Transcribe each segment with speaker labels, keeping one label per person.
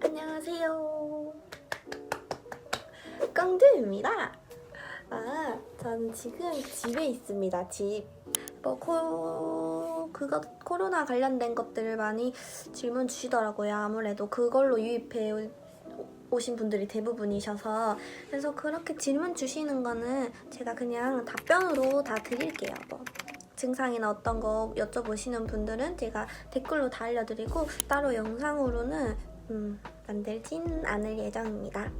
Speaker 1: 안녕하세요. 깡드입니다. 아, 전 지금 집에 있습니다. 집. 뭐, 코, 그거, 코로나 관련된 것들을 많이 질문 주시더라고요. 아무래도 그걸로 유입해 오- 오신 분들이 대부분이셔서. 그래서 그렇게 질문 주시는 거는 제가 그냥 답변으로 다 드릴게요. 뭐. 증상이나 어떤 거 여쭤보시는 분들은 제가 댓글로 다 알려드리고 따로 영상으로는 음, 만들진 않을 예정입니다.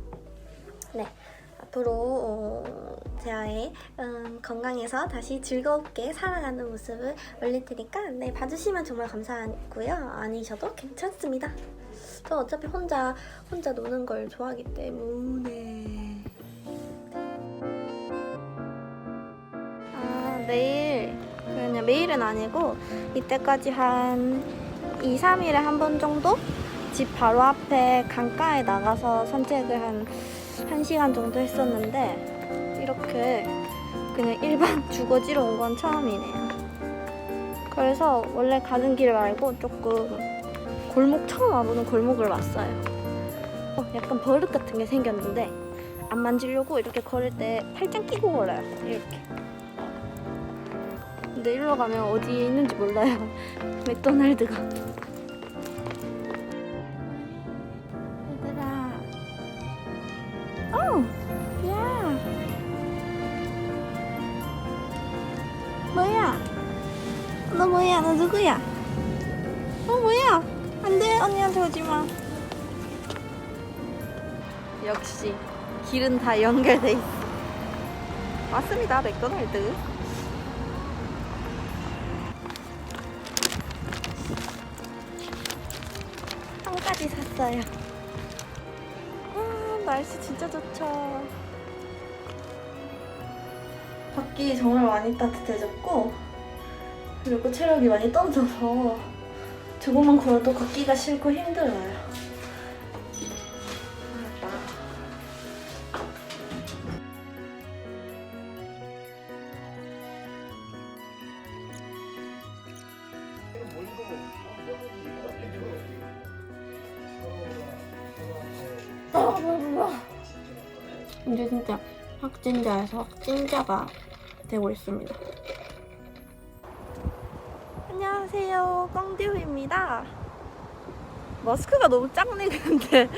Speaker 1: 네. 앞으로 어, 제아의 음, 건강해서 다시 즐겁게 살아가는 모습을 올릴 테니까 네, 봐주시면 정말 감사하고요. 아니셔도 괜찮습니다. 저 어차피 혼자 혼자 노는 걸 좋아하기 때문에 아 내일 그냥 매일은 아니고 이때까지 한 2, 3일에 한 번 정도 집 바로 앞에 강가에 나가서 산책을 한 1시간 정도 했었는데 이렇게 그냥 일반 주거지로 온 건 처음이네요. 그래서 원래 가는 길 말고 조금 골목 처음 와보는 골목을 왔어요. 어, 약간 버릇 같은 게 생겼는데 안 만지려고 이렇게 걸을 때 팔짱 끼고 걸어요. 이렇게. 근데 일로 가면 어디에 있는지 몰라요. 맥도날드가. 너? 너 누구야? 어, 뭐야? 안 돼. 언니한테 오지 마. 역시 길은 다 연결돼 있어. 맞습니다, 맥도날드. 빵까지 샀어요. 아, 날씨 진짜 좋죠. 밖이 정말 많이 따뜻해졌고, 그리고 체력이 많이 떨어져서 조금만 걸어도 걷기가 싫고 힘들어요. 알았다. 이제 진짜 확진자에서 확진자가 되고 있습니다. 안녕하세요, 꽝디우입니다. 마스크가 너무 작네 근데.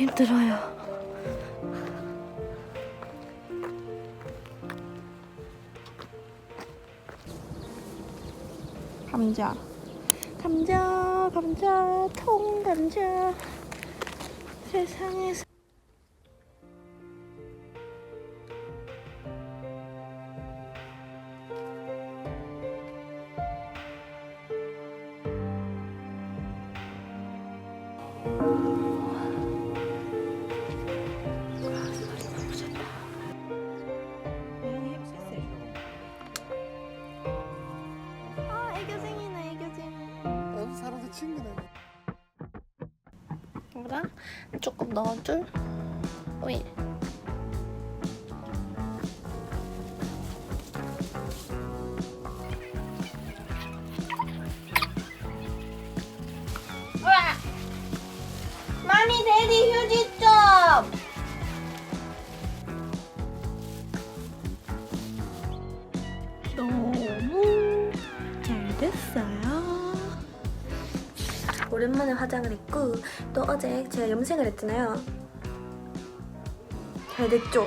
Speaker 1: 힘들어요. 감자. 감자, 감자, 통 감자. 세상에서.
Speaker 2: 친구네.
Speaker 1: 이거랑 조금 넣어줄 오일. 와! 마미 데디 휴지 오랜만에 화장을 했고 또 어제 제가 염색을 했잖아요. 잘 됐죠?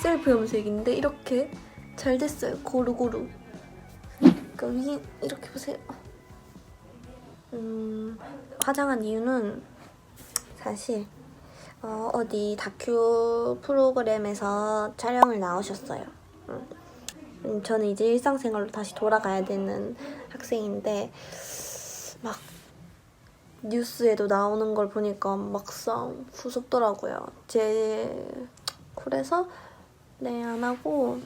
Speaker 1: 셀프 염색인데 이렇게 잘 됐어요. 고루고루. 그러니까 위 이렇게 보세요. 음, 화장한 이유는 사실 어, 어디 다큐 프로그램에서 촬영을 나오셨어요. 음. 음, 저는 이제 일상생활로 다시 돌아가야 되는 학생인데 막 뉴스에도 나오는 걸 보니까 막상 무섭더라고요. 제 그래서 네 안 하고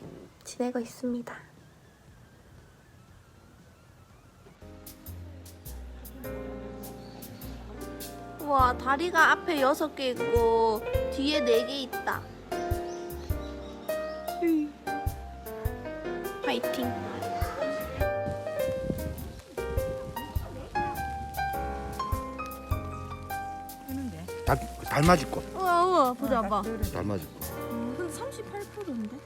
Speaker 1: 지내고 있습니다. 와 다리가 앞에 여섯 개 있고 뒤에 네 개 있다. 음. 파이팅.
Speaker 2: 달, 달맞이 꽃.
Speaker 1: 우와 우와 보자 봐.
Speaker 2: 달맞이 꽃.
Speaker 1: 근데 38%인데?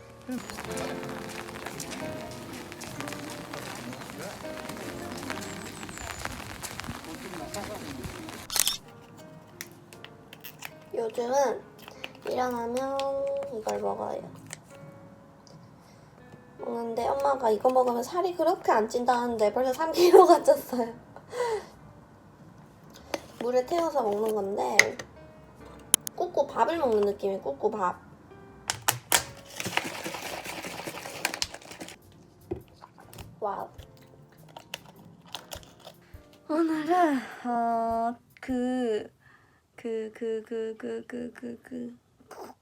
Speaker 1: 요즘은 일어나면 이걸 먹어요. 먹는데 엄마가 이거 먹으면 살이 그렇게 안 찐다는데 벌써 3kg가 쪘어요. 물에 태워서 먹는 건데 꼬꼬 밥을 먹는 느낌이 꼬꼬 밥. 와우. 오늘은 그, 그, 그, 어그그 그 그 그 그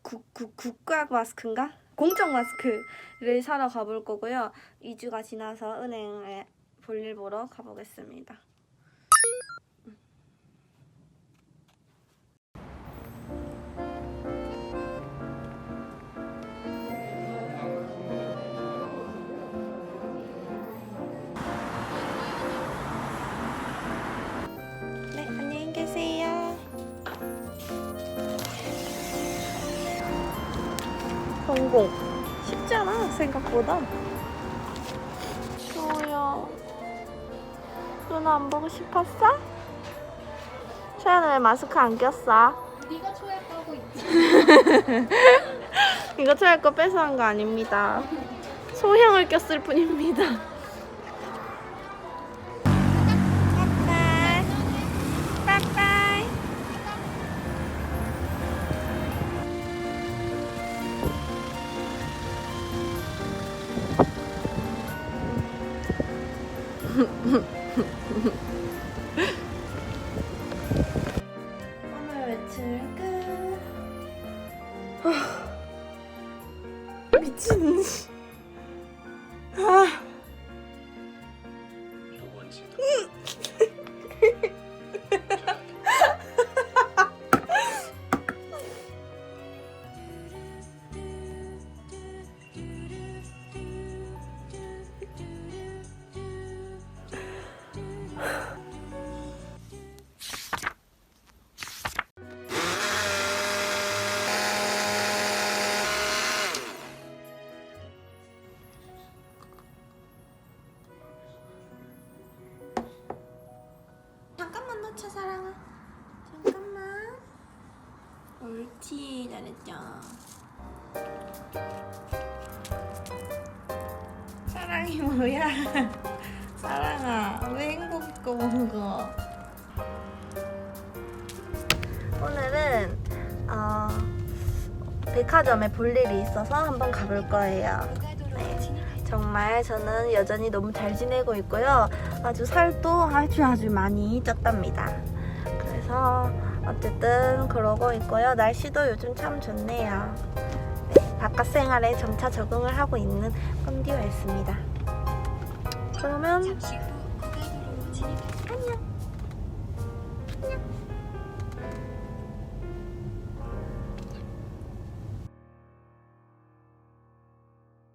Speaker 1: 그그 국가 마스크인가? 공적 마스크를 사러 가볼 거고요. 2주가 지나서 은행에 볼일 보러 가보겠습니다. 성공. 쉽지 않아, 생각보다. 소야. 누나 안 보고 싶었어? 소연은 왜 마스크 안 꼈어?
Speaker 3: 네가 초약하고 있지.
Speaker 1: 이거 초야 거 뺏어간 거 아닙니다. 소형을 꼈을 뿐입니다. 오늘 외출 끝. 미친. 아. 옳지 잘했죠. 사랑이 뭐야? 사랑아 왜 행복 있고 먹어? 오늘은 어, 백화점에 볼 일이 있어서 한번 가볼 거예요. 네, 정말 저는 여전히 너무 잘 지내고 있고요. 아주 살도 아주 아주 많이 쪘답니다. 그래서 어쨌든 그러고 있고요. 날씨도 요즘 참 좋네요. 네, 바깥 생활에 점차 적응을 하고 있는 건디였습니다. 그러면 안녕.